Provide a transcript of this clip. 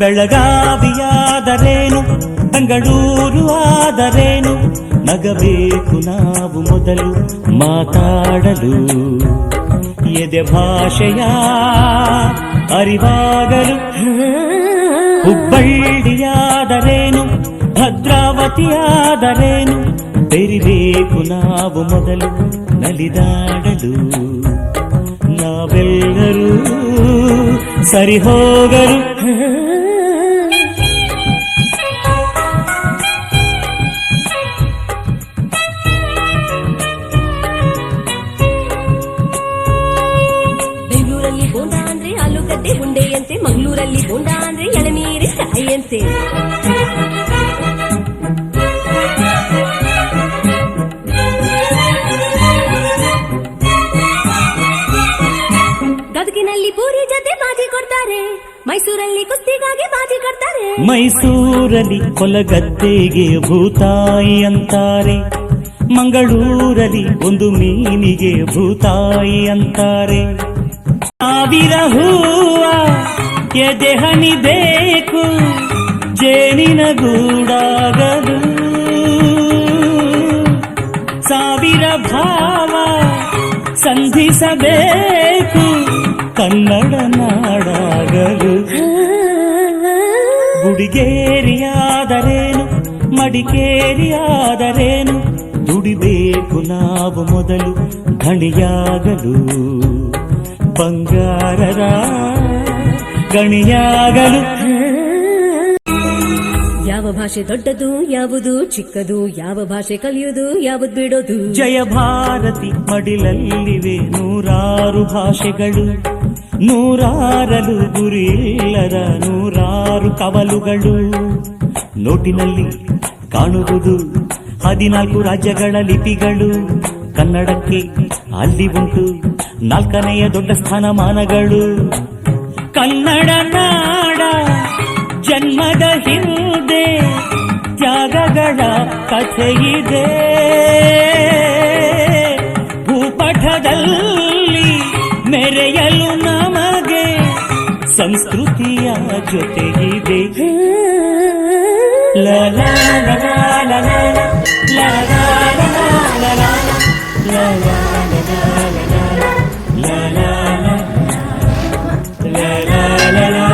ಬೆಳಗಾವಿಯಾದರೇನು ಬೆಂಗಳೂರು ಆದರೇನು ನಗಬೇಕು ನಾವು ಮೊದಲು ಮಾತಾಡಲು ಎದೆ ಭಾಷೆಯ ಅರಿವಾಗಲು ಹುಬ್ಬಳ್ಳಿಯಾದರೇನು ಭದ್ರಾವತಿಯಾದರೇನು ಬೆರಿಬೇಕು ನಾವು ಮೊದಲು ನಲಿದಾಡಲು ನಾವೆಲ್ಲರೂ ಸರಿ ಹೋಗಲು ಬೆಂಗಳೂರಲ್ಲಿ ಬೋಂಡ ಅಂದ್ರೆ ಆಲೂಗಡ್ಡೆ ಹುಂಡೆಯಂತೆ ಮಂಗಳೂರಲ್ಲಿ ಬೋಂಡ ಅಂದ್ರೆ ಎಳನೀರಿ ಕಾಯಿಯಂತೆ ಮೈಸೂರಲ್ಲಿ ಕುಸ್ತಿಗಾಗಿ ಬಾಜಿ ಕೊಡ್ತಾರೆ. ಮೈಸೂರಲ್ಲಿ ಕೊಲಗದ್ದೆಗೆ ಭೂತಾಯಿ ಅಂತಾರೆ. ಮಂಗಳೂರಲ್ಲಿ ಒಂದು ಮೀನಿಗೆ ಭೂತಾಯಿ ಅಂತಾರೆ. ಸಾವಿರ ಹೂವ ಎದೆ ಹನಿಬೇಕು ಜೇನಿನ ಗೂಡಾಗಲು. ಸಾವಿರ ಭಾವ ಸಂಧಿಸಬೇಕು ಕನ್ನಡ ನಾಡಾಗಲು ಗುಡಿಗೇರಿಯಾದರೇನು ಮಡಿಕೇರಿಯಾದರೇನು? ದುಡಿಬೇಕು ನಾವು ಮೊದಲು ಗಣಿಯಾಗಲು. ಬಂಗಾರರ ಗಣಿಯಾಗಲು. ಯಾವ ಭಾಷೆ ದೊಡ್ಡದು ಯಾವುದು ಚಿಕ್ಕದು ಯಾವ ಭಾಷೆ ಕಲಿಯುವುದು ಯಾವುದು ಬಿಡೋದು? ಜಯ ಭಾರತಿ ಮಡಿಲಲ್ಲಿವೆ ನೂರಾರು ಭಾಷೆಗಳು. ನೂರಾರಲು ಗುರಿಲ್ಲದ ನೂರಾರು ಕವಲುಗಳು. ನೋಟಿನಲ್ಲಿ ಕಾಣುವುದು ಹದಿನಾಲ್ಕು ರಾಜ್ಯಗಳ ಲಿಪಿಗಳು. ಕನ್ನಡಕ್ಕೆ ಅಲ್ಲಿ ಉಂಟು ನಾಲ್ಕನೆಯ ದೊಡ್ಡ ಸ್ಥಾನಮಾನಗಳು. ಕನ್ನಡ ನಾಡ, ಜನ್ಮದ ಹಿಂದೆ, ತ್ಯಾಗಗಳ ಕಥೆಯಿದೆ. ಸಂಸ್ಕೃತಿಯ ಜೊತೆಗಿದೆ ಲಲಾ ಲಲಾ ಲಲಾ ಲಲಾ ಲಲಾ ಲಲಾ la la la la